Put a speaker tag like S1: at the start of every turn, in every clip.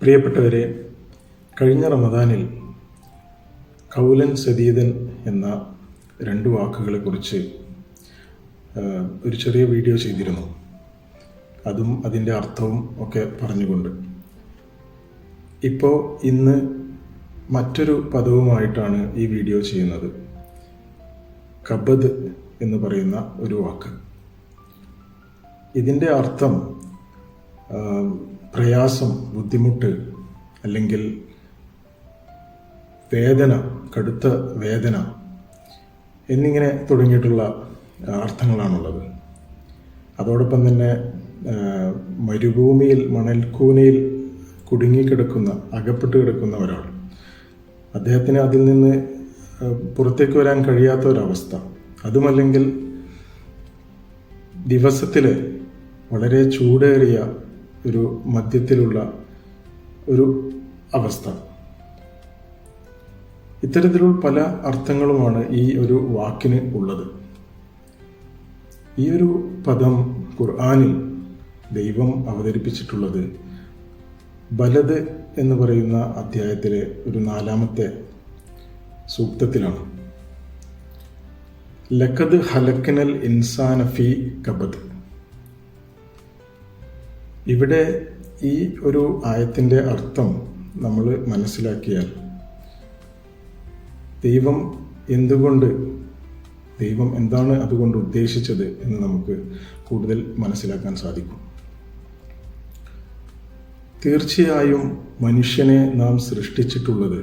S1: പ്രിയപ്പെട്ടവരെ കഴിഞ്ഞ റമദാനിൽ കൗലൻ സതീതൻ എന്ന രണ്ട് വാക്കുകളെക്കുറിച്ച് കുറിച്ച് ഒരു ചെറിയ വീഡിയോ ചെയ്തിരുന്നു. അതും അതിന്റെ അർത്ഥവും ഒക്കെ പറഞ്ഞുകൊണ്ട്. ഇപ്പോൾ ഇന്ന് മറ്റൊരു പദവുമായിട്ടാണ് ഈ വീഡിയോ ചെയ്യുന്നത്. കബദ് എന്ന് പറയുന്ന ഒരു വാക്ക്. ഇതിന്റെ അർത്ഥം പ്രയാസം ബുദ്ധിമുട്ട് അല്ലെങ്കിൽ വേദന കടുത്ത വേദന എന്നിങ്ങനെ തുടങ്ങിയിട്ടുള്ള അർത്ഥങ്ങളാണുള്ളത്. അതോടൊപ്പം തന്നെ മരുഭൂമിയിൽ മണൽക്കൂനയിൽ കുടുങ്ങിക്കിടക്കുന്ന അകപ്പെട്ട് കിടക്കുന്ന ഒരാൾ. അദ്ദേഹത്തിന് അതിൽ നിന്ന് പുറത്തേക്ക് വരാൻ കഴിയാത്ത ഒരവസ്ഥ. അതുമല്ലെങ്കിൽ ദിവസത്തിൽ വളരെ ചൂടേറിയ ഒരു മധ്യത്തിലുള്ള ഒരു അവസ്ഥ. ഇത്തരത്തിലുള്ള പല അർത്ഥങ്ങളുമാണ് ഈ ഒരു വാക്കിന് ഉള്ളത്. ഈ ഒരു പദം ഖുർആാനിൽ ദൈവം അവതരിപ്പിച്ചിട്ടുള്ളത് ബലത് എന്ന് പറയുന്ന അധ്യായത്തിലെ ഒരു നാലാമത്തെ സൂക്തത്തിലാണ്. ലക്കത് ഹലക്കനൽ ഇൻസാന ഫി കബദ്. ഇവിടെ ഈ ഒരു ആയത്തിന്റെ അർത്ഥം നമ്മൾ മനസ്സിലാക്കിയാൽ ദൈവം എന്തുകൊണ്ട് ദൈവം എന്താണ് അതുകൊണ്ട് ഉദ്ദേശിച്ചത് എന്ന് നമുക്ക് കൂടുതൽ മനസ്സിലാക്കാൻ സാധിക്കും. തീർച്ചയായും മനുഷ്യനെ നാം സൃഷ്ടിച്ചിട്ടുള്ളത്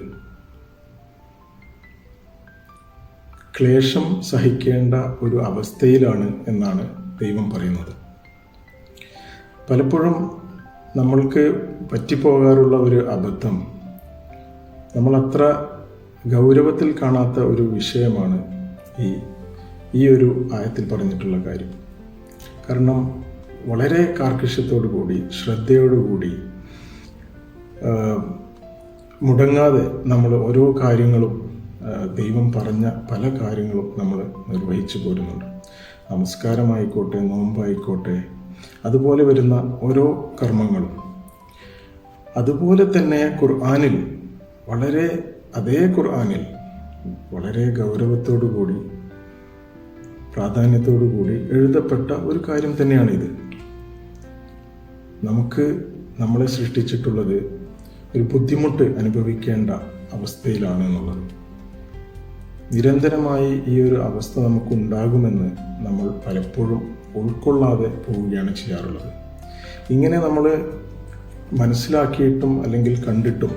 S1: ക്ലേശം സഹിക്കേണ്ട ഒരു അവസ്ഥയിലാണ് എന്നാണ് ദൈവം പറയുന്നത്. പലപ്പോഴും നമ്മൾക്ക് പറ്റിപ്പോകാറുള്ള ഒരു അബദ്ധം. നമ്മളത്ര ഗൗരവത്തിൽ കാണാത്ത ഒരു വിഷയമാണ് ഈ ഈ ഒരു ആയത്തിൽ പറഞ്ഞിട്ടുള്ള കാര്യം. കാരണം വളരെ കാർക്കശ്യത്തോടു കൂടി ശ്രദ്ധയോടുകൂടി മുടങ്ങാതെ നമ്മൾ ഓരോ കാര്യങ്ങളും ദൈവം പറഞ്ഞ പല കാര്യങ്ങളും നമ്മൾ നിർവഹിച്ചു പോരുന്നുണ്ട്. നമസ്കാരമായിക്കോട്ടെ നോമ്പായിക്കോട്ടെ അതുപോലെ വരുന്ന ഓരോ കർമ്മങ്ങളും. അതുപോലെ തന്നെ ഖുർആാനിൽ വളരെ അതേ ഖുർആാനിൽ വളരെ ഗൗരവത്തോടു കൂടി പ്രാധാന്യത്തോടു കൂടി എഴുതപ്പെട്ട ഒരു കാര്യം തന്നെയാണ് ഇത്. നമുക്ക് നമ്മളെ സൃഷ്ടിച്ചിട്ടുള്ളത് ഒരു ബുദ്ധിമുട്ട് അനുഭവിക്കേണ്ട അവസ്ഥയിലാണ് എന്നുള്ളത്. നിരന്തരമായി ഈ ഒരു അവസ്ഥ നമുക്ക് ഉണ്ടാകുമെന്ന് നമ്മൾ പലപ്പോഴും ഉൾക്കൊള്ളാതെ പോവുകയാണ് ചെയ്യാറുള്ളത്. ഇങ്ങനെ നമ്മൾ മനസ്സിലാക്കിയിട്ടും അല്ലെങ്കിൽ കണ്ടിട്ടും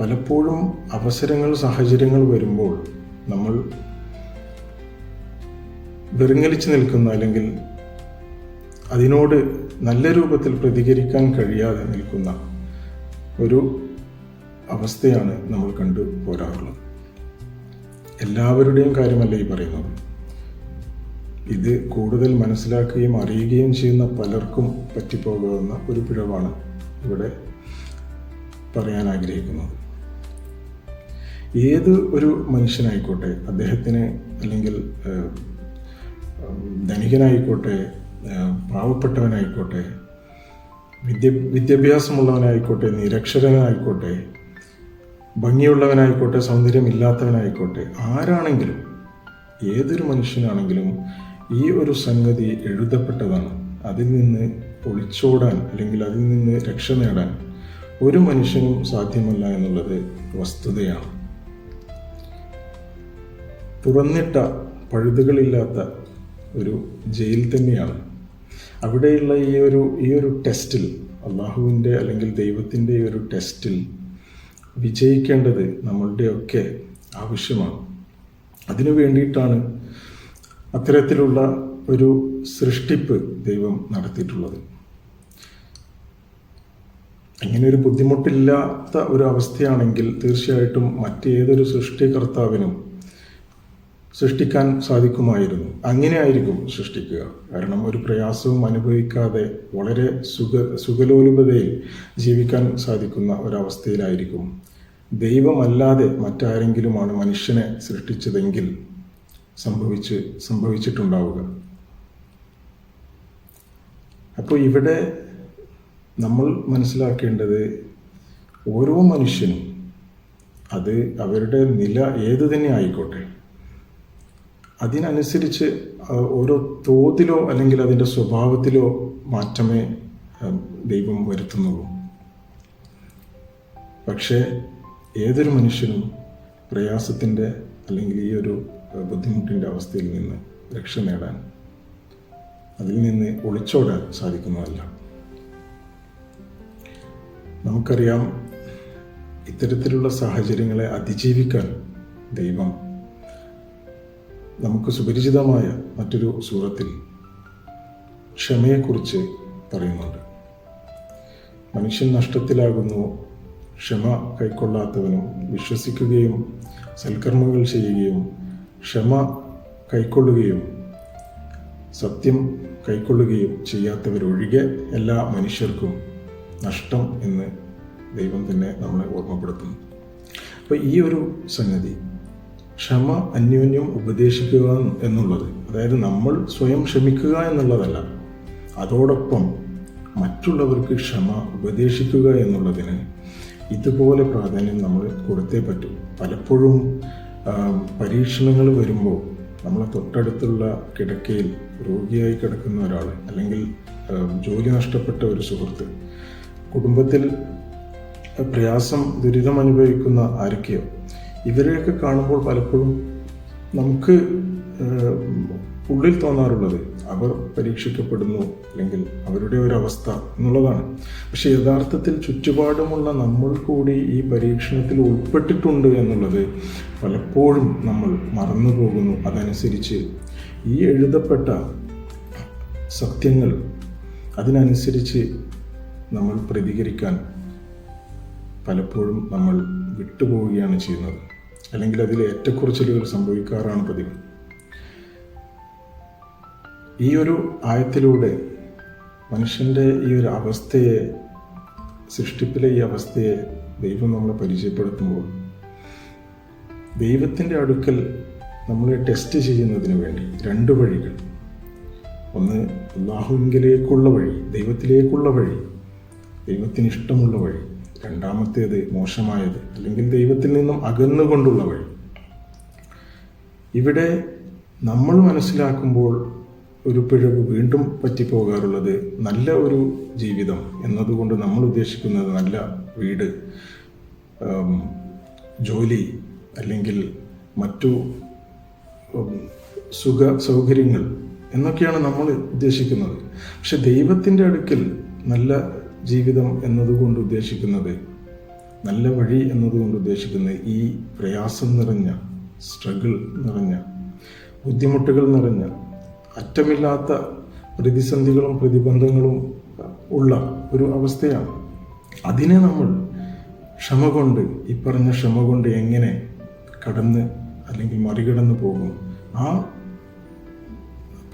S1: പലപ്പോഴും അവസരങ്ങൾ സാഹചര്യങ്ങൾ വരുമ്പോൾ നമ്മൾ വെറുങ്ങലിച്ച് നിൽക്കുന്ന അല്ലെങ്കിൽ അതിനോട് നല്ല രൂപത്തിൽ പ്രതികരിക്കാൻ കഴിയാതെ നിൽക്കുന്ന ഒരു അവസ്ഥയാണ് നമ്മൾ കണ്ടു പോരാറുള്ളത്. എല്ലാവരുടെയും കാര്യമല്ല ഈ പറയുന്നത്? ഇത് കൂടുതൽ മനസ്സിലാക്കുകയും അറിയുകയും ചെയ്യുന്ന പലർക്കും പറ്റിപ്പോകാവുന്ന ഒരു പിഴവാണ് ഇവിടെ പറയാൻ ആഗ്രഹിക്കുന്നത്. ഏത് ഒരു മനുഷ്യനായിക്കോട്ടെ അദ്ദേഹത്തിന് അല്ലെങ്കിൽ ധനികനായിക്കോട്ടെ പാവപ്പെട്ടവനായിക്കോട്ടെ വിദ്യ വിദ്യാഭ്യാസമുള്ളവനായിക്കോട്ടെ നിരക്ഷരനായിക്കോട്ടെ ഭംഗിയുള്ളവനായിക്കോട്ടെ സൗന്ദര്യമില്ലാത്തവനായിക്കോട്ടെ ആരാണെങ്കിലും ഏതൊരു മനുഷ്യനാണെങ്കിലും ഈ ഒരു സംഗതി എഴുതപ്പെട്ടതാണ്. അതിൽ നിന്ന് ഒളിച്ചോടാൻ അല്ലെങ്കിൽ അതിൽ നിന്ന് രക്ഷ നേടാൻ ഒരു മനുഷ്യനും സാധ്യമല്ല എന്നുള്ളത് വസ്തുതയാണ്. തുറന്നിട്ട പഴുതുകളില്ലാത്ത ഒരു ജയിൽ തന്നെയാണ്. അവിടെയുള്ള ഈ ഒരു ഈ ഒരു ടെസ്റ്റിൽ അള്ളാഹുവിന്റെ അല്ലെങ്കിൽ ദൈവത്തിന്റെ ഈ ഒരു ടെസ്റ്റിൽ വിജയിക്കേണ്ടത് നമ്മളുടെയൊക്കെ ആവശ്യമാണ്. അതിനു വേണ്ടിയിട്ടാണ് അത്തരത്തിലുള്ള ഒരു സൃഷ്ടിപ്പ് ദൈവം നടത്തിയിട്ടുള്ളത്. ഇങ്ങനെ ഒരു ബുദ്ധിമുട്ടില്ലാത്ത ഒരു അവസ്ഥയാണെങ്കിൽ തീർച്ചയായിട്ടും മറ്റേതൊരു സൃഷ്ടികർത്താവിനും സൃഷ്ടിക്കാൻ സാധിക്കുമായിരുന്നു. അങ്ങനെ ആയിരിക്കും സൃഷ്ടിക്കുക. കാരണം ഒരു പ്രയാസവും അനുഭവിക്കാതെ വളരെ സുഖ സുഖലോലുപതയിൽ ജീവിക്കാൻ സാധിക്കുന്ന ഒരവസ്ഥയിലായിരിക്കും. ദൈവമല്ലാതെ മറ്റാരെങ്കിലുമാണ് മനുഷ്യനെ സൃഷ്ടിച്ചതെങ്കിൽ സംഭവിച്ച് സംഭവിച്ചിട്ടുണ്ടാവുക. അപ്പോൾ ഇവിടെ നമ്മൾ മനസ്സിലാക്കേണ്ടത് ഓരോ മനുഷ്യനും അത് അവരുടെ നില ഏതു തന്നെ ആയിക്കോട്ടെ. അതിനനുസരിച്ച് ഓരോ തോതിലോ അല്ലെങ്കിൽ അതിന്റെ സ്വഭാവത്തിലോ മാറ്റമേ ദൈവം വരുത്തുന്നുള്ളൂ. പക്ഷേ ഏതൊരു മനുഷ്യനും പ്രയാസത്തിന്റെ അല്ലെങ്കിൽ ഈ ഒരു ബുദ്ധിമുട്ടിന്റെ അവസ്ഥയിൽ നിന്ന് രക്ഷ നേടാൻ അതിൽ നിന്ന് ഒളിച്ചോടാൻ സാധിക്കുന്നതല്ല. നമുക്കറിയാം ഇത്തരത്തിലുള്ള സാഹചര്യങ്ങളെ അതിജീവിക്കാൻ ദൈവം നമുക്ക് സുപരിചിതമായ മറ്റൊരു സൂറത്തിൽ ക്ഷമയെക്കുറിച്ച് പറയുന്നുണ്ട്. മനുഷ്യൻ നഷ്ടത്തിലാകുന്നു ക്ഷമ കൈക്കൊള്ളാത്തവനും വിശ്വസിക്കുകയും സൽക്കർമ്മങ്ങൾ ചെയ്യുകയും ക്ഷമ കൈക്കൊള്ളുകയും സത്യം കൈക്കൊള്ളുകയും ചെയ്യാത്തവരൊഴികെ എല്ലാ മനുഷ്യർക്കും നഷ്ടം എന്ന് ദൈവം തന്നെ നമ്മളെ ഓർമ്മപ്പെടുത്തുന്നു. അപ്പോൾ ഈ ഒരു സംഗതി ക്ഷമ അന്യോന്യം ഉപദേശിക്കുക എന്നുള്ളത് അതായത് നമ്മൾ സ്വയം ക്ഷമിക്കുക എന്നുള്ളതല്ല അതോടൊപ്പം മറ്റുള്ളവർക്ക് ക്ഷമ ഉപദേശിക്കുക എന്നുള്ളതിന് ഇതുപോലെ പ്രാധാന്യം നമ്മൾ കൊടുത്തേ പറ്റൂ. പലപ്പോഴും പരീക്ഷണങ്ങൾ വരുമ്പോൾ നമ്മളെ തൊട്ടടുത്തുള്ള കിടക്കയിൽ രോഗിയായി കിടക്കുന്ന ഒരാൾ അല്ലെങ്കിൽ ജോലി നഷ്ടപ്പെട്ട ഒരു സുഹൃത്ത് കുടുംബത്തിൽ പ്രയാസം ദുരിതം അനുഭവിക്കുന്ന ആരൊക്കെയോ ഇവരെയൊക്കെ കാണുമ്പോൾ പലപ്പോഴും നമുക്ക് ഉള്ളിൽ തോന്നാറുള്ളത് അവർ പരീക്ഷിക്കപ്പെടുന്നു അല്ലെങ്കിൽ അവരുടെ ഒരു അവസ്ഥ എന്നുള്ളതാണ്. പക്ഷെ യഥാർത്ഥത്തിൽ ചുറ്റുപാടുമുള്ള നമ്മൾ കൂടി ഈ പരീക്ഷണത്തിൽ ഉൾപ്പെട്ടിട്ടുണ്ട് എന്നുള്ളത് പലപ്പോഴും നമ്മൾ മറന്നു പോകുന്നു അതനുസരിച്ച് ഈ എഴുതപ്പെട്ട സത്യങ്ങൾ അതിനനുസരിച്ച് നമ്മൾ പ്രതികരിക്കാൻ പലപ്പോഴും നമ്മൾ വിട്ടുപോവുകയാണ് ചെയ്യുന്നത്. അല്ലെങ്കിൽ അതിൽ ഏറ്റക്കുറച്ചിലുകൾ സംഭവിക്കാറാണ് പതിവ്. ഈ ഒരു ആയത്തിലൂടെ മനുഷ്യന്റെ ഈ ഒരു അവസ്ഥയെ സൃഷ്ടിപ്പിലെ ഈ അവസ്ഥയെ ദൈവം നമ്മളെ പരിചയപ്പെടുത്തുമ്പോൾ ദൈവത്തിന്റെ അടുക്കൽ നമ്മളെ ടെസ്റ്റ് ചെയ്യുന്നതിന് വേണ്ടി രണ്ട് വഴികൾ. ഒന്ന് അള്ളാഹുവിങ്കിലേക്കുള്ള വഴി ദൈവത്തിലേക്കുള്ള വഴി ദൈവത്തിന് ഇഷ്ടമുള്ള വഴി. രണ്ടാമത്തേത് മോശമായത് അല്ലെങ്കിൽ ദൈവത്തിൽ നിന്നും അകന്നുകൊണ്ടുള്ള വഴി. ഇവിടെ നമ്മൾ മനസ്സിലാക്കുമ്പോൾ ഒരു പിഴവ് വീണ്ടും പറ്റിപ്പോകാറുള്ളത് നല്ല ഒരു ജീവിതം എന്നതുകൊണ്ട് നമ്മൾ ഉദ്ദേശിക്കുന്നത് നല്ല വീട് ജോലി അല്ലെങ്കിൽ മറ്റു സുഖ സൗകര്യങ്ങൾ എന്നൊക്കെയാണ് നമ്മൾ ഉദ്ദേശിക്കുന്നത്. പക്ഷെ ദൈവത്തിന്റെ അടുക്കൽ നല്ല ജീവിതം എന്നതുകൊണ്ട് ഉദ്ദേശിക്കുന്നത് നല്ല വഴി എന്നതുകൊണ്ട് ഉദ്ദേശിക്കുന്നത് ഈ പ്രയാസം നിറഞ്ഞ സ്ട്രഗിൾ നിറഞ്ഞ ബുദ്ധിമുട്ടുകൾ നിറഞ്ഞ അറ്റമില്ലാത്ത പ്രതിസന്ധികളും പ്രതിബന്ധങ്ങളും ഉള്ള ഒരു അവസ്ഥയാണ്. അതിനെ നമ്മൾ ക്ഷമ കൊണ്ട് ഈ പറഞ്ഞ ക്ഷമ കൊണ്ട് എങ്ങനെ കടന്ന് അല്ലെങ്കിൽ മറികടന്ന് പോകും? ആ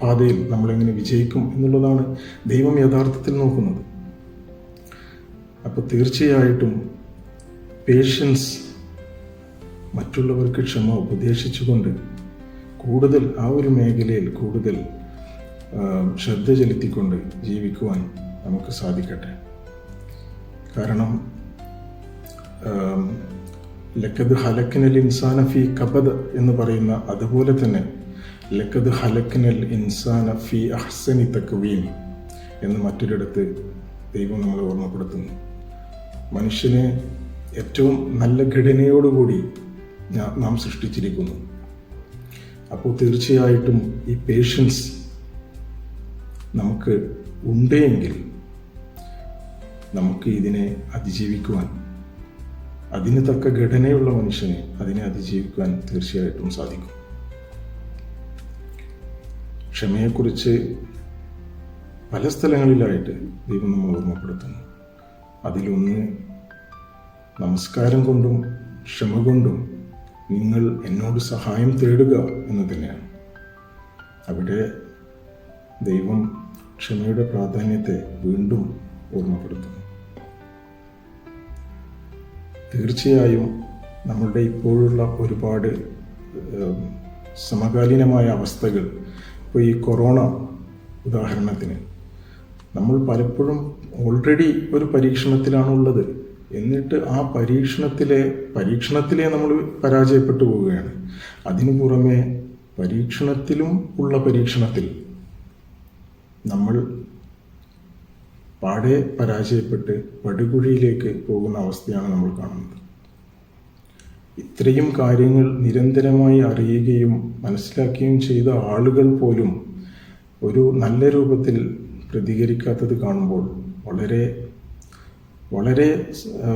S1: പാതയിൽ നമ്മളെങ്ങനെ വിജയിക്കും എന്നുള്ളതാണ് ദൈവം യഥാർത്ഥത്തിൽ നോക്കുന്നത്. അപ്പോൾ തീർച്ചയായിട്ടും പേഷ്യൻസ് മറ്റുള്ളവർക്ക് ക്ഷമ ഉപദേശിച്ചുകൊണ്ട് കൂടുതൽ ആ ഒരു മേഖലയിൽ കൂടുതൽ ശ്രദ്ധ ചെലുത്തിക്കൊണ്ട് ജീവിക്കുവാൻ നമുക്ക് സാധിക്കട്ടെ. കാരണം ലക്കത് ഹലക്കിനൽ ഇൻസാന ഫി കബദ് എന്ന് പറയുന്ന അതുപോലെ തന്നെ ലക്കത് ഹലക്കിനൽ ഇൻസാന ഫി അഹ്സനി തക്വീം എന്ന് മറ്റൊരിടത്ത് ദൈവം നമ്മളെ ഓർമ്മപ്പെടുത്തുന്നു. മനുഷ്യനെ ഏറ്റവും നല്ല ഘടനയോടുകൂടി നാം സൃഷ്ടിച്ചിരിക്കുന്നു. അപ്പോൾ തീർച്ചയായിട്ടും ഈ പേഷ്യൻസ് നമുക്ക് ഉണ്ടെങ്കിൽ നമുക്ക് ഇതിനെ അതിജീവിക്കുവാൻ അതിന് തക്ക ഘടനയുള്ള മനുഷ്യനെ അതിനെ അതിജീവിക്കുവാൻ തീർച്ചയായിട്ടും സാധിക്കും. ക്ഷമയെക്കുറിച്ച് പല സ്ഥലങ്ങളിലായിട്ട് ദൈവം നമ്മൾ ഓർമ്മപ്പെടുത്തുന്നു. അതിലൊന്ന് നമസ്കാരം കൊണ്ടും ക്ഷമ കൊണ്ടും നിങ്ങൾ എന്നോട് സഹായം തേടുക എന്ന് തന്നെയാണ്. അവിടെ ദൈവം ക്ഷമയുടെ പ്രാധാന്യത്തെ വീണ്ടും ഓർമ്മപ്പെടുത്തുന്നു. തീർച്ചയായും നമ്മളുടെ ഇപ്പോഴുള്ള ഒരുപാട് സമകാലീനമായ അവസ്ഥകൾ ഇപ്പോൾ ഈ കൊറോണ ഉദാഹരണത്തിന് നമ്മൾ പലപ്പോഴും ഓൾറെഡി ഒരു പരീക്ഷണത്തിലാണുള്ളത്. എന്നിട്ട് ആ പരീക്ഷണത്തിലെ പരീക്ഷണത്തിലെ നമ്മൾ പരാജയപ്പെട്ടു പോവുകയാണ്. അതിനു പുറമെ പരീക്ഷണത്തിലും ഉള്ള പരീക്ഷണത്തിൽ നമ്മൾ പാടെ പരാജയപ്പെട്ട് പടുകുഴിയിലേക്ക് പോകുന്ന അവസ്ഥയാണ് നമ്മൾ കാണുന്നത്. ഇത്രയും കാര്യങ്ങൾ നിരന്തരമായി അറിയുകയും മനസ്സിലാക്കുകയും ചെയ്ത ആളുകൾ പോലും ഒരു നല്ല രൂപത്തിൽ പ്രതികരിക്കാത്തത് കാണുമ്പോൾ വളരെ വളരെ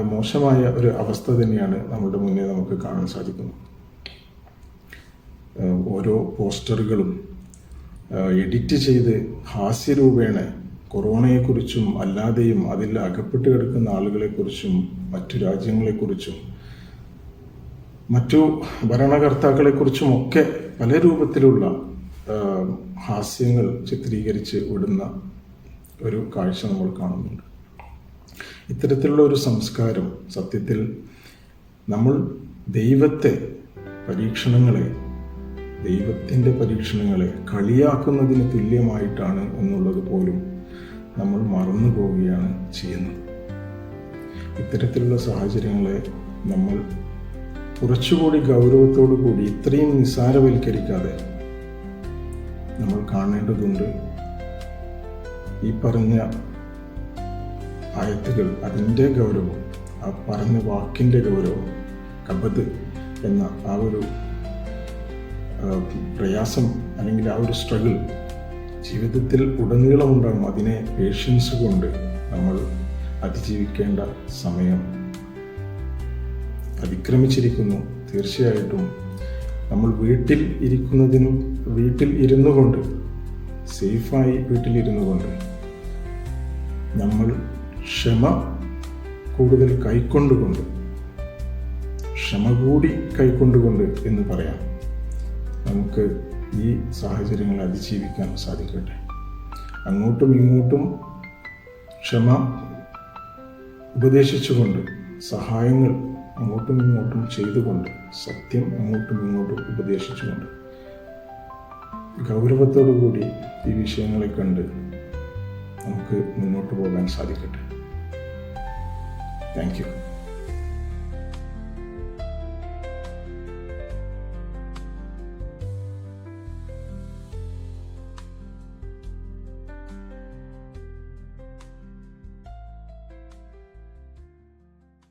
S1: മോശമായ ഒരു അവസ്ഥ തന്നെയാണ് നമ്മുടെ മുന്നേ നമുക്ക് കാണാൻ സാധിക്കുന്നത്. ഓരോ പോസ്റ്ററുകളും എഡിറ്റ് ചെയ്ത് ഹാസ്യരൂപേണ കൊറോണയെക്കുറിച്ചും അല്ലാതെയും അതിൽ അകപ്പെട്ട് കിടക്കുന്ന ആളുകളെക്കുറിച്ചും മറ്റു രാജ്യങ്ങളെക്കുറിച്ചും മറ്റു ഭരണകർത്താക്കളെക്കുറിച്ചുമൊക്കെ പല രൂപത്തിലുള്ള ഹാസ്യങ്ങൾ ചിത്രീകരിച്ച് വിടുന്ന ഒരു കാഴ്ച നമ്മൾ കാണുന്നുണ്ട്. ഇത്തരത്തിലുള്ള ഒരു സംസ്കാരം സത്യത്തിൽ നമ്മൾ ദൈവത്തെ പരീക്ഷണങ്ങളെ ദൈവത്തിന്റെ പരീക്ഷണങ്ങളെ കളിയാക്കുന്നതിന് തുല്യമായിട്ടാണ് എന്നുള്ളത് പോലും നമ്മൾ മറന്നു പോവുകയാണ് ചെയ്യുന്നത്. ഇത്തരത്തിലുള്ള സാഹചര്യങ്ങളെ നമ്മൾ കുറച്ചുകൂടി ഗൗരവത്തോടു കൂടി ഇത്രയും നിസ്സാരവൽക്കരിക്കാതെ നമ്മൾ കാണേണ്ടതുണ്ട്. ഈ പറഞ്ഞ ആയത്തുകൾ അതിന്റെ ഗൗരവം ആ പറഞ്ഞ വാക്കിന്റെ ഗൗരവം കബദ് എന്ന ആ ഒരു പ്രയാസം അല്ലെങ്കിൽ ആ ഒരു സ്ട്രഗിൾ ജീവിതത്തിൽ ഉടനീളം ഉണ്ടാകും. അതിനെ പേഷ്യൻസ് കൊണ്ട് നമ്മൾ അതിജീവിക്കേണ്ട സമയം അതിക്രമിച്ചിരിക്കുന്നു. തീർച്ചയായിട്ടും നമ്മൾ വീട്ടിൽ ഇരിക്കുന്നതിനും വീട്ടിൽ ഇരുന്നു കൊണ്ട് സേഫായി വീട്ടിലിരുന്നു കൊണ്ട് നമ്മൾ ക്ഷമ കൂടുതൽ കൈക്കൊണ്ടുകൊണ്ട് ക്ഷമ കൂടി കൈക്കൊണ്ടുകൊണ്ട് എന്ന് പറയാം. നമുക്ക് ഈ സാഹചര്യങ്ങൾ അതിജീവിക്കാൻ സാധിക്കട്ടെ. അങ്ങോട്ടും ഇങ്ങോട്ടും ക്ഷമ ഉപദേശിച്ചുകൊണ്ട് സഹായങ്ങൾ അങ്ങോട്ടും ഇങ്ങോട്ടും ചെയ്തുകൊണ്ട് സത്യം അങ്ങോട്ടും ഇങ്ങോട്ടും ഉപദേശിച്ചുകൊണ്ട് ഗൗരവത്തോടു കൂടി ഈ വിഷയങ്ങളെ കണ്ട് നമുക്ക് മുന്നോട്ട് പോകാൻ സാധിക്കട്ടെ. Thank you.